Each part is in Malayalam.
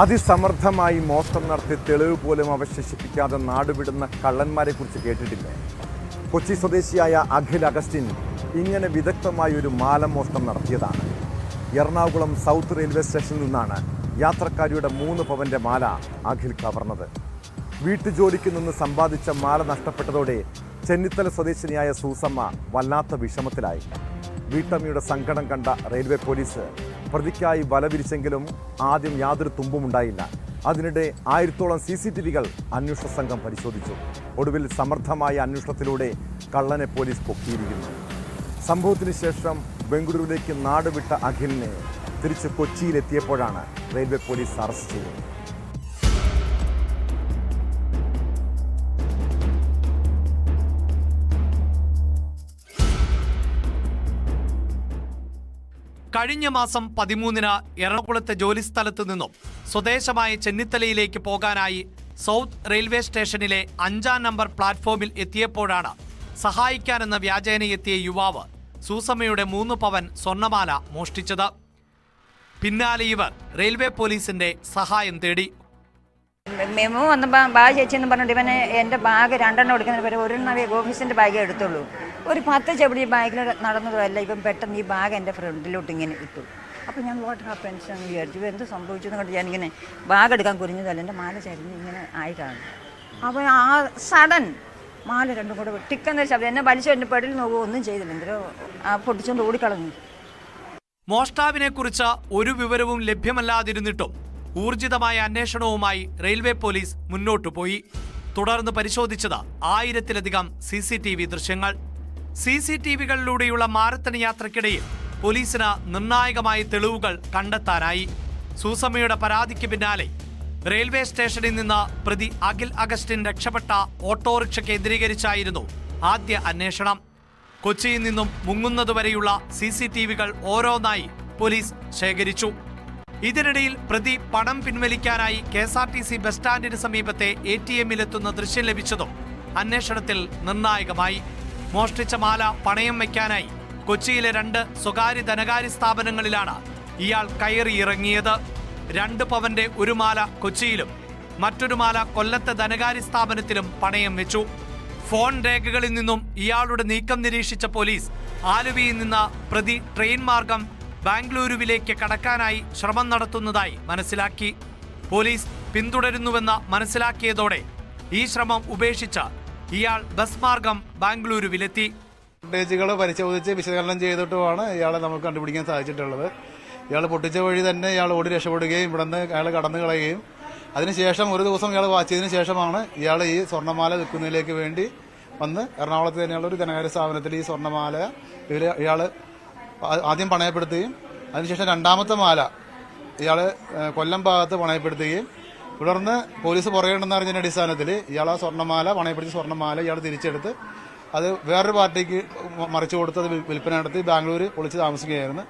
അതിസമർത്ഥമായി മോഷണം നടത്തി തെളിവ് പോലും അവശേഷിപ്പിക്കാതെ നാടുവിടുന്ന കള്ളന്മാരെ കുറിച്ച് കേട്ടിട്ടില്ലേ? കൊച്ചി സ്വദേശിയായ അഖിൽ അഗസ്റ്റിൻ ഇങ്ങനെ വിദഗ്ധമായ ഒരു മാലമോഷണം നടത്തിയതാണ്. എറണാകുളം സൗത്ത് റെയിൽവേ സ്റ്റേഷനിൽ നിന്നാണ് യാത്രക്കാരിയുടെ മൂന്ന് പവന്റെ മാല അഖിൽ കവർന്നത്. വീട്ടുജോലിക്ക് നിന്ന് സമ്പാദിച്ച മാല നഷ്ടപ്പെട്ടതോടെ ചെന്നിത്തല സ്വദേശിനിയായ സൂസമ്മ വല്ലാത്ത വിഷമത്തിലായി. വീട്ടമ്മയുടെ സങ്കടം കണ്ട റെയിൽവേ പോലീസ് പ്രതിക്കായി വലവിരിച്ചെങ്കിലും ആദ്യം യാതൊരു തുമ്പും ഉണ്ടായില്ല. അതിനിടെ ആയിരത്തോളം സി സി ടി വികൾ അന്വേഷണ സംഘം പരിശോധിച്ചു. ഒടുവിൽ സമർത്ഥമായ അന്വേഷണത്തിലൂടെ കള്ളനെ പോലീസ് പൊക്കിയിരിക്കുന്നു. സംഭവത്തിന് ശേഷം ബംഗളൂരുവിലേക്ക് നാടുവിട്ട അഖിലിനെ തിരിച്ച് കൊച്ചിയിലെത്തിയപ്പോഴാണ് റെയിൽവേ പോലീസ് അറസ്റ്റ് ചെയ്തത്. കഴിഞ്ഞ മാസം പതിമൂന്നിന് എറണാകുളത്തെ ജോലിസ്ഥലത്ത് നിന്നും സ്വദേശമായ ചെന്നിത്തലയിലേക്ക് പോകാനായി സൗത്ത് റെയിൽവേ സ്റ്റേഷനിലെ അഞ്ചാം നമ്പർ പ്ലാറ്റ്ഫോമിൽ എത്തിയപ്പോഴാണ് സഹായിക്കാനെന്ന വ്യാജേന എത്തിയ യുവാവ് സൂസമ്മയുടെ മൂന്ന് പവൻ സ്വർണമാല മോഷ്ടിച്ചത്. പിന്നാലെ ഇവർ റെയിൽവേ പോലീസിന്റെ സഹായം തേടി. മെമോ വന്നപ്പോൾ ബാഗ് ചേച്ചിയെന്ന് പറഞ്ഞിട്ട് ഇവനെ എന്റെ ബാഗ് രണ്ടെണ്ണം എടുക്കുന്നതിന് പകരം ഒരെണ്ണം ഓഫീസിന്റെ ബാഗേ എടുത്തുള്ളൂ. ഒരു പത്ത് ചെവിടി ബാഗിൽ നടന്നതുമല്ല. ഇപ്പം പെട്ടെന്ന് ഈ ബാഗ് എന്റെ ഫ്രണ്ടിലോട്ട് ഇങ്ങനെ ഇട്ടു. അപ്പോൾ ഞാൻ വാട്ട് ഹാപ്പൻസ് എന്ന് വിചാരിച്ചു. എന്ത് സംഭവിച്ചു? എന്ന് കണ്ട്. ഞാനിങ്ങനെ ബാഗ് എടുക്കാൻ കുരിഞ്ഞതല്ല എന്റെ മാല ചരിഞ്ഞ് ഇങ്ങനെ ആയി കാണും അപ്പോൾ ആ സഡൻ മാല രണ്ടും കൂടെ ടിക്കുന്ന ശബ്ദം എന്നെ വലിച്ചു എന്റെ പെടിൽ നോക്കുക ഒന്നും ചെയ്തില്ല. എന്തോ ആ പൊട്ടിച്ചുകൊണ്ട് ഓടിക്കളഞ്ഞു. മോഷ്ടാവിനെ കുറിച്ച് ഒരു വിവരവും ലഭ്യമല്ലാതിരുന്നിട്ടും ഊർജിതമായ അന്വേഷണവുമായി റെയിൽവേ പോലീസ് മുന്നോട്ടു പോയി. തുടർന്ന് പരിശോധിച്ചത് ആയിരത്തിലധികം സി സി ടി വി ദൃശ്യങ്ങൾ. സി സി ടി വികളിലൂടെയുള്ള മാരത്തൺ യാത്രക്കിടയിൽ പോലീസിന് നിർണായകമായ തെളിവുകൾ കണ്ടെത്താനായി സൂസമ്മയുടെ പരാതിക്ക് പിന്നാലെ റെയിൽവേ സ്റ്റേഷനിൽ നിന്ന് പ്രതി അഖിൽ അഗസ്റ്റിൻ രക്ഷപ്പെട്ട ഓട്ടോറിക്ഷ കേന്ദ്രീകരിച്ചായിരുന്നു ആദ്യ അന്വേഷണം. കൊച്ചിയിൽ നിന്നും മുങ്ങുന്നതുവരെയുള്ള സി സി ടി വികൾ ഓരോന്നായി പോലീസ് ശേഖരിച്ചു. ഇതിനിടയിൽ പ്രതി പണം പിൻവലിക്കാനായി K S R T C bus സ്റ്റാൻഡിന് സമീപത്തെ എ ടി എമ്മിലെത്തുന്ന ദൃശ്യം ലഭിച്ചതും അന്വേഷണത്തിൽ നിർണായകമായി. മോഷ്ടിച്ച മാല പണയം വയ്ക്കാനായി കൊച്ചിയിലെ രണ്ട് സ്വകാര്യ ധനകാര്യ സ്ഥാപനങ്ങളിലാണ് ഇയാൾ കയറി ഇറങ്ങിയത് രണ്ട് പവന്റെ ഒരു മാല കൊച്ചിയിലും മറ്റൊരു മാല കൊല്ലത്തെ ധനകാര്യ സ്ഥാപനത്തിലും പണയം വെച്ചു. ഫോൺ രേഖകളിൽ നിന്നും ഇയാളുടെ നീക്കം നിരീക്ഷിച്ച പോലീസ് ആലുവയിൽ നിന്ന് പ്രതി ട്രെയിൻ മാർഗം ബാംഗ്ലൂരുവിലേക്ക് കടക്കാനായി ശ്രമം നടത്തുന്നതായി മനസ്സിലാക്കി. പോലീസ് പിന്തുടരുന്നുവെന്ന് മനസ്സിലാക്കിയതോടെ ഈ ശ്രമം ഉപേക്ഷിച്ച് ഇയാൾ ബസ് മാർഗം ബാംഗ്ലൂരുവിലെത്തി. ഫുട്ടേജുകൾ പരിശോധിച്ച് വിശകലനം ചെയ്തിട്ടുമാണ് ഇയാളെ നമുക്ക് കണ്ടുപിടിക്കാൻ സാധിച്ചിട്ടുള്ളത്. ഇയാൾ പൊട്ടിച്ച വഴി തന്നെ ഇയാൾ ഓടി രക്ഷപ്പെടുകയും ഇവിടെ നിന്ന് അയാൾ കടന്നു കളയുകയും. അതിനുശേഷം ഒരു ദിവസം ഇയാൾ വാച്ചിയതിനു ശേഷമാണ് ഇയാൾ ഈ സ്വർണമാല വിൽക്കുന്നതിലേക്ക് വേണ്ടി വന്ന് എറണാകുളത്ത് തന്നെയുള്ള ഒരു ധനകാര്യ സ്ഥാപനത്തിൽ ഈ സ്വർണമാല ഇവർ ഇയാൾ ആദ്യം പണയപ്പെടുത്തുകയും അതിനുശേഷം രണ്ടാമത്തെ മാല ഇയാൾ കൊല്ലം ഭാഗത്ത് പണയപ്പെടുത്തുകയും തുടർന്ന് പോലീസ് പുറകെയുണ്ടെന്ന് അറിഞ്ഞതിന്റെ അടിസ്ഥാനത്തിൽ ഇയാൾ ആ സ്വർണമാല പണയപ്പെടുത്തി സ്വർണമാല ഇയാൾ തിരിച്ചെടുത്ത് അത് വേറൊരു പാർട്ടിക്ക് മറിച്ചു കൊടുത്ത് അത് വിൽപ്പന നടത്തി ബാംഗ്ലൂർ ഒളിച്ച് താമസിക്കുകയായിരുന്നു.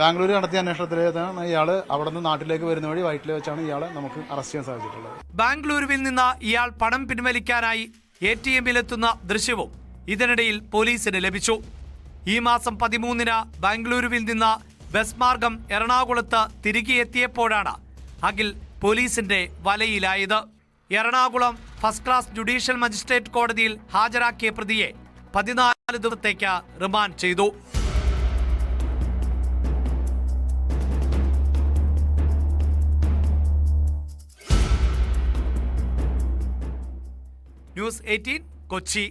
ബാംഗ്ലൂർ നടത്തിയ അന്വേഷണത്തിലാണ് ഇയാൾ അവിടെ നിന്ന് നാട്ടിലേക്ക് വരുന്ന വഴി വയറ്റിൽ വെച്ചാണ് ഇയാളെ നമുക്ക് അറസ്റ്റ് ചെയ്യാൻ സാധിച്ചിട്ടുള്ളത്. ബാംഗ്ലൂരുവിൽ നിന്ന് ഇയാൾ പണം പിൻവലിക്കാനായി എ ടി എമ്മിലെത്തുന്ന ദൃശ്യവും ഇതിനിടയിൽ പോലീസിന് ലഭിച്ചു. ഈ മാസം പതിമൂന്നിന് ബാംഗ്ലൂരുവിൽ നിന്ന് ബസ് മാർഗം എറണാകുളത്ത് തിരികെ എത്തിയപ്പോഴാണ് അഖിൽ പോലീസിന്റെ വലയിലായത്. Ernakulam first class judicial magistrate കോടതിയിൽ ഹാജരാക്കിയ പ്രതിയെ പതിനാല് ദിവസത്തേക്ക് റിമാൻഡ് ചെയ്തു. News eighteen Kochi.